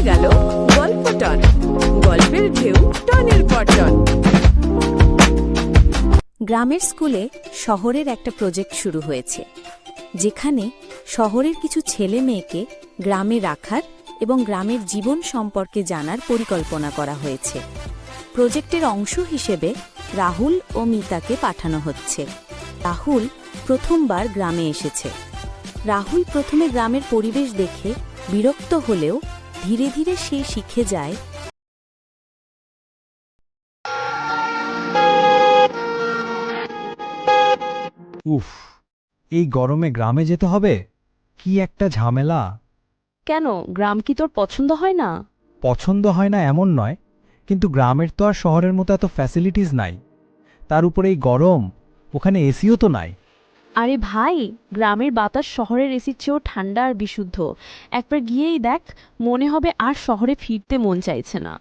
হয়ে গেল গল্প টন গল্পের ঢেউ টনের পর গ্রামের স্কুলে শহরের একটা প্রজেক্ট শুরু হয়েছে, যেখানে শহরের কিছু ছেলে মেয়েকে গ্রামে রাখার এবং গ্রামের জীবন সম্পর্কে জানার পরিকল্পনা করা হয়েছে। প্রজেক্টের অংশ হিসেবে রাহুল ও মিতাকে পাঠানো হচ্ছে। রাহুল প্রথমবার গ্রামে এসেছে। রাহুল প্রথমে গ্রামের পরিবেশ দেখে বিরক্ত হলেও ধীরে ধীরে সে শিখে যায়। উফ এই গরমে গ্রামে যেতে হবে? কি একটা ঝামেলা। কেন? গ্রাম কি তোর পছন্দ হয় না? পছন্দ হয় না এমন নয় কিন্তু গ্রামের তো আর শহরের মতো এত ফ্যাসিলিটিস নাই। তার উপরে এই গরম ওখানে এসিও তো নাই। আরে ভাই, গ্রামের বাতাস শহরের এসির চেয়েও ঠান্ডা আর বিশুদ্ধ। একবার গিয়েই দেখ, মনে হবে আর শহরে ফিরতে মন চাইছে না।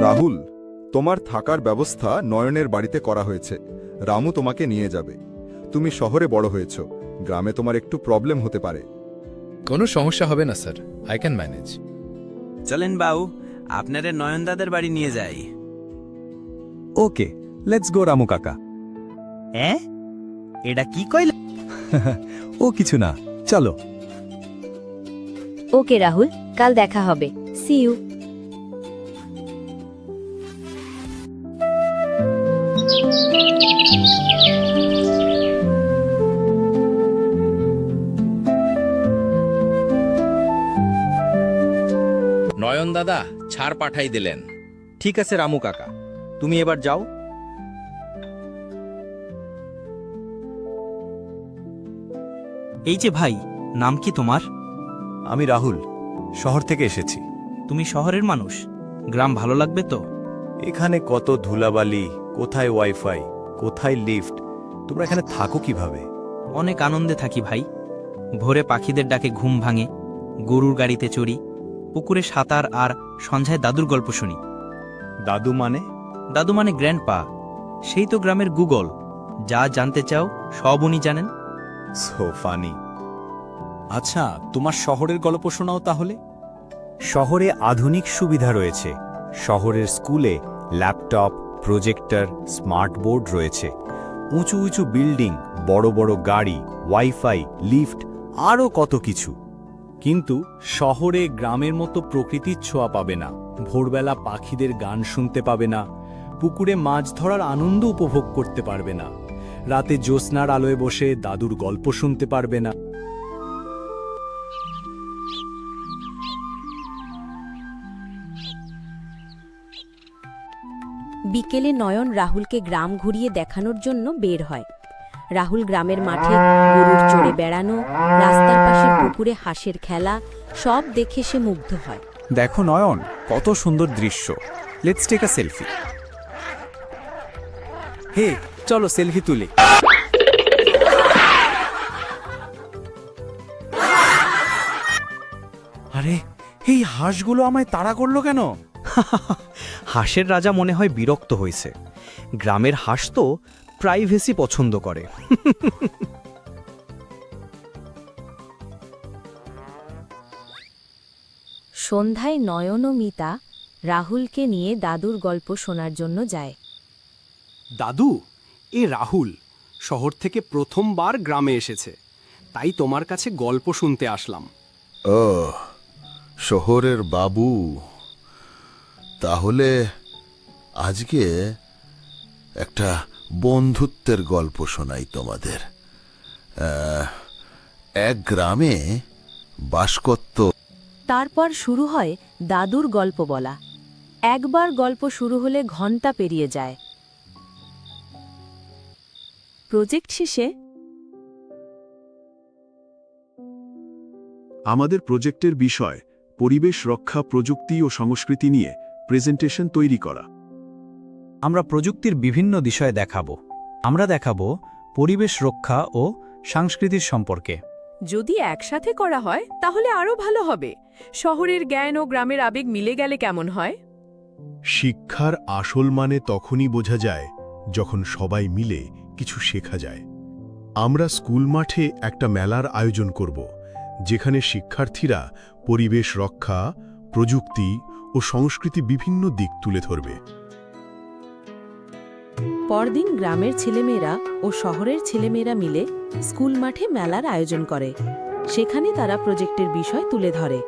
রাহুল, তোমার থাকার ব্যবস্থা নয়নের বাড়িতে করা হয়েছে। রামু তোমাকে নিয়ে যাবে। তুমি শহরে বড় হয়েছ। গ্রামে তোমার একটু প্রবলেম হতে পারে। কোনো সমস্যা হবে না স্যার। আই ক্যান ম্যানেজ চলেন বাউ আপনারে নয়নদাদের বাড়ি নিয়ে যাই। ওকে লেটস গো রামু কাকা। হ্যাঁ এটা কি কইল? ও কিছু না চলো। ওকে রাহুল কাল দেখা হবে। সি ইউ নয়ন দাদা ছাড় পাঠাই দিলেন। ঠিক আছে রামু কাকা তুমি এবার যাও। এই যে ভাই নাম কি তোমার? আমি রাহুল শহর থেকে এসেছি। তুমি শহরের মানুষ গ্রাম ভালো লাগবে তো? এখানে কত ধুলাবালি কোথায় ওয়াইফাই কোথায় লিফট তোমরা এখানে থাকো কীভাবে? অনেক আনন্দে থাকি ভাই ভোরে পাখিদের ডাকে ঘুম ভাঙে গরুর গাড়িতে চড়ি পুকুরে সাঁতার আর সন্ধ্যায় দাদুর গল্প শুনি। দাদু মানে? দাদু মানে গ্র্যান্ড পা সেই তো গ্রামের গুগল। যা জানতে চাও সব উনি জানেন। সোফানি আচ্ছা তোমার শহরের গল্প শোনাও তাহলে। শহরে আধুনিক সুবিধা রয়েছে। শহরের স্কুলে ল্যাপটপ প্রজেক্টর স্মার্ট বোর্ড রয়েছে। উঁচু উঁচু বিল্ডিং বড় বড় গাড়ি ওয়াইফাই লিফট আরও কত কিছু। কিন্তু শহরে গ্রামের মতো প্রকৃতির ছোঁয়া পাবে না। ভোরবেলা পাখিদের গান শুনতে পাবে না। পুকুরে মাছ ধরার আনন্দ উপভোগ করতে পারবে না। রাতে জ্যোৎস্নার আলোয় বসে দাদুর গল্প শুনতে পারবে না। বিকেলে নয়ন রাহুলকে গ্রাম ঘুরিয়ে দেখানোর জন্য বের হয়। রাহুল গ্রামের মাঠে গরুর চড়ে বেড়ানো রাস্তার পাশের পুকুরে হাঁসের খেলা সব দেখে সে মুগ্ধ হয়। দেখো নয়ন কত সুন্দর দৃশ্য। লেটস টেক আ সেলফি হে চলো সেলফি তুলি। আরে এই হাঁসগুলো আমায় তাড়া করল কেন? হাঁসের রাজা মনে হয় বিরক্ত হয়েছে। গ্রামের হাঁস তো প্রাইভেসি পছন্দ করে। সন্ধ্যায় নয়ন ও মিতা রাহুলকে নিয়ে দাদুর গল্প শোনার জন্য যায়। দাদু এ রাহুল শহর থেকে প্রথমবার গ্রামে এসেছে। তাই তোমার কাছে গল্প শুনতে আসলাম। ও শহরের বাবু। তাহলে আজকে একটা বন্ধুত্বের গল্প শোনাই তোমাদের। আহ, এক গ্রামে বাস করত তারপর শুরু হয় দাদুর গল্প বলা। একবার গল্প শুরু হলে ঘণ্টা পেরিয়ে যায়। প্রজেক্ট শেষে আমাদের প্রজেক্টের বিষয় পরিবেশ রক্ষা প্রযুক্তি ও সংস্কৃতি নিয়ে প্রেজেন্টেশন তৈরি করা। আমরা প্রযুক্তির বিভিন্ন বিষয়ে দেখাব। আমরা দেখাব পরিবেশ রক্ষা ও সংস্কৃতির সম্পর্কে। যদি একসাথে করা হয় তাহলে আরও ভালো হবে। শহরের জ্ঞান ও গ্রামের আবেগ মিলে গেলে কেমন হয়? শিক্ষার আসল মানে তখনই বোঝা যায় যখন সবাই মিলে কিছু শেখা যায়। আমরা স্কুল মাঠে একটা মেলার আয়োজন করব যেখানে শিক্ষার্থীরা পরিবেশ রক্ষা প্রযুক্তি ও সংস্কৃতি বিভিন্ন দিক তুলে ধরবে। পরদিন গ্রামের ছেলেমেয়েরা ও শহরের ছেলেমেয়েরা মিলে স্কুল মাঠে মেলার আয়োজন করে। সেখানে তারা প্রজেক্টের বিষয় তুলে ধরে।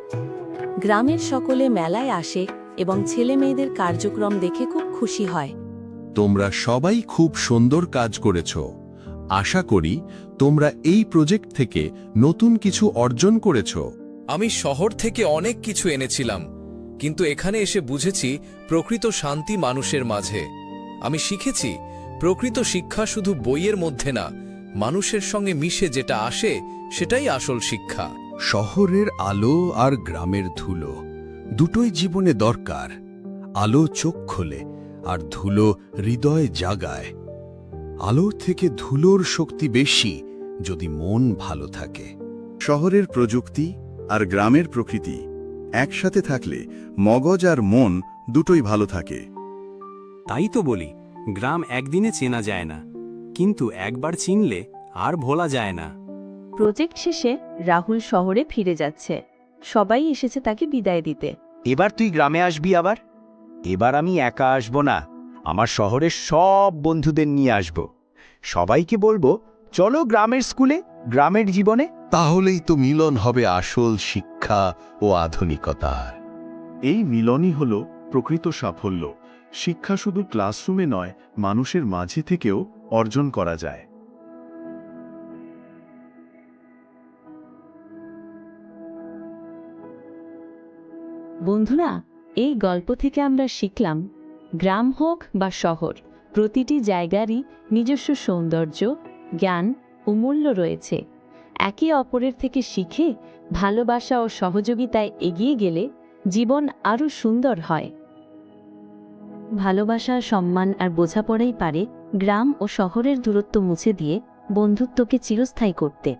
গ্রামের সকলে মেলায় আসে এবং ছেলেমেয়েদের কার্যক্রম দেখে খুব খুশি হয়। তোমরা সবাই খুব সুন্দর কাজ করেছ। আশা করি তোমরা এই প্রজেক্ট থেকে নতুন কিছু অর্জন করেছ। আমি শহর থেকে অনেক কিছু এনেছিলাম কিন্তু এখানে এসে বুঝেছি প্রকৃত শান্তি মানুষের মাঝে। আমি শিখেছি প্রকৃত শিক্ষা শুধু বইয়ের মধ্যে না মানুষের সঙ্গে মিশে যেটা আসে সেটাই আসল শিক্ষা। শহরের আলো আর গ্রামের ধুলো দুটোই জীবনে দরকার। আলো চোখ খোলে আর ধুলো হৃদয় জাগায়। আলোর থেকে ধুলোর শক্তি বেশি যদি মন ভালো থাকে। শহরের প্রযুক্তি আর গ্রামের প্রকৃতি একসাথে থাকলে মগজ আর মন দুটোই ভালো থাকে। তাই তো বলি গ্রাম একদিনে চেনা যায় না কিন্তু একবার চিনলে আর ভোলা যায় না। প্রজেক্ট শেষে রাহুল শহরে ফিরে যাচ্ছে। সবাই এসেছে তাকে বিদায় দিতে। এবার তুই গ্রামে আসবি আবার? এবার আমি একা আসব না আমার শহরের সব বন্ধুদের নিয়ে আসব। সবাইকে বলব চলো গ্রামের স্কুলে গ্রামের জীবনে। তাহলেই তো মিলন হবে আসল শিক্ষা ও আধুনিকতার। এই মিলনই হল প্রকৃত সাফল্য। শিক্ষা শুধু ক্লাসরুমে নয়, মানুষের মাঝে থেকেও অর্জন করা যায়। বন্ধুরা, এই গল্প থেকে আমরা শিখলাম, গ্রাম হোক বা শহর, প্রতিটি জায়গারই নিজস্ব সৌন্দর্য, জ্ঞান ও মূল্য রয়েছে। একে অপরের থেকে শিখে ভালোবাসা ও সহযোগিতায় এগিয়ে গেলে জীবন আরও সুন্দর হয়। ভালোবাসা সম্মান আর বোঝাপড়াই পারে গ্রাম ও শহরের দূরত্ব মুছে দিয়ে বন্ধুত্বকে চিরস্থায়ী করতে।